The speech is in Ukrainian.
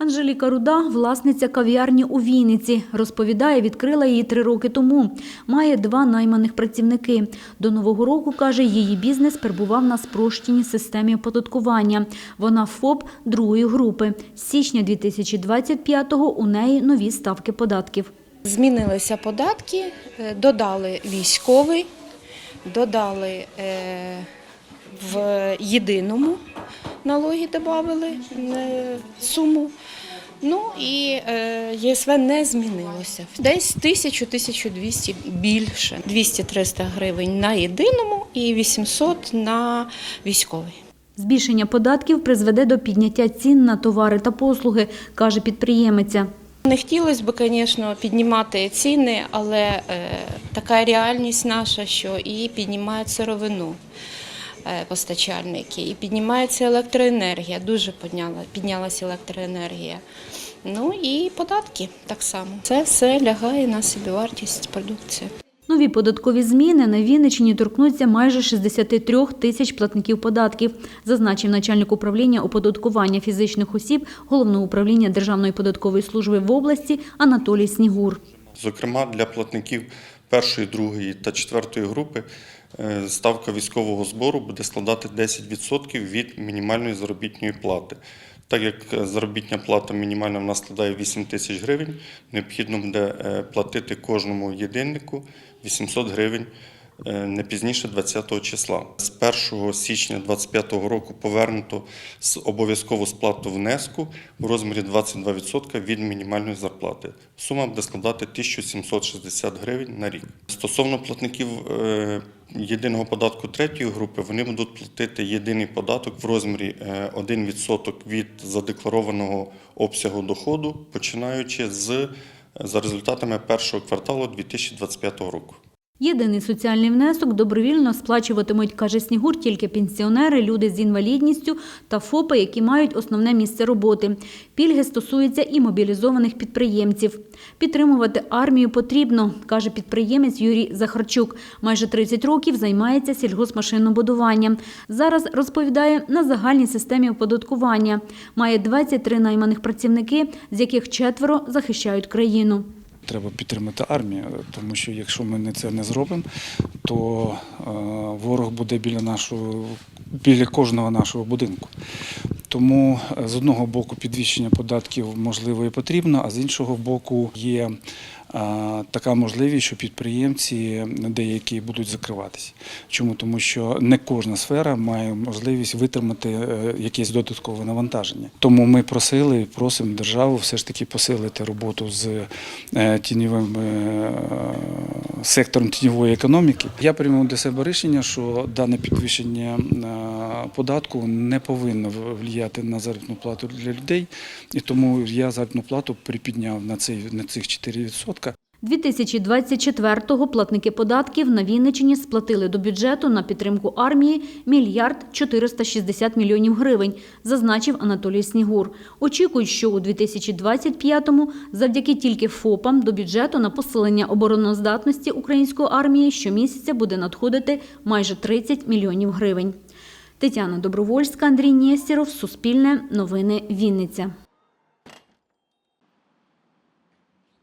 Анжеліка Руда – власниця кав'ярні у Вінниці. Розповідає, відкрила її три роки тому. Має два найманих працівники. До Нового року, каже, її бізнес перебував на спрощеній системі оподаткування. Вона ФОП другої групи. З січня 2025-го у неї нові ставки податків. Змінилися податки, е, додали військовий, додали е, в єдиному налоги додали е, суму. Ну і е, ЄСВ не змінилося. Десь 1000-1200 більше. 200-300 гривень на єдиному і 800 на військовий. Збільшення податків призведе до підняття цін на товари та послуги, каже підприємиця. Не хотілося б, звісно, піднімати ціни, але е, така реальність наша, що і піднімають сировину постачальники, і піднімається електроенергія, дуже підняла, піднялася електроенергія. Ну і податки так само. Це все лягає на собівартість продукції. Нові податкові зміни на Вінниччині торкнуться майже 63 тисяч платників податків, зазначив начальник управління оподаткування фізичних осіб Головного управління Державної податкової служби в області Анатолій Снігур. Зокрема, для платників першої, другої та четвертої групи е, ставка військового збору буде складати 10% від мінімальної заробітної плати. Так як е, заробітня плата мінімальна в нас складає 8 тисяч гривень, необхідно буде е, платити кожному єдиннику 800 гривень е, не пізніше 20 числа. З 1 січня 2025 року повернуто обов'язкову сплату внеску в розмірі 22% від мінімальної зарплати. Сума буде складати 1760 гривень на рік. Стосовно платників е, єдиного податку третьої групи, вони будуть платити єдиний податок в розмірі е, 1% від задекларованого обсягу доходу, починаючи з за результатами першого кварталу 2025 року. Єдиний соціальний внесок добровільно сплачуватимуть, каже Снігур, тільки пенсіонери, люди з інвалідністю та ФОПи, які мають основне місце роботи. Пільги стосуються і мобілізованих підприємців. Підтримувати армію потрібно, каже підприємець Юрій Захарчук. Майже 30 років займається сільгоспмашинобудуванням. Зараз розповідає на загальній системі оподаткування. Має 23 найманих працівники, з яких четверо захищають країну. Треба підтримати армію, тому що якщо ми це не зробимо, то е, ворог буде біля нашого, біля кожного нашого будинку. Тому е, з одного боку підвищення податків можливо і потрібно, а з іншого боку є така можливість, що підприємці деякі будуть закриватися. Чому? Тому що не кожна сфера має можливість витримати е, якесь додаткове навантаження. Тому ми просили і просимо державу все ж таки посилити роботу з е, тіньовим е, сектором тіньової економіки. Я приймав для себе рішення, що дане підвищення податку не повинно впливати на заробітну плату для людей, і тому я заробітну плату припідняв на цей на цих 4%. 2024-го платники податків на Вінниччині сплатили до бюджету на підтримку армії мільярд 460 мільйонів гривень, зазначив Анатолій Снігур. Очікують, що у 2025-му завдяки тільки ФОПам до бюджету на посилення обороноздатності української армії щомісяця буде надходити майже 30 мільйонів гривень. Тетяна Добровольська, Андрій Нєсіров, Суспільне, Новини Вінниця.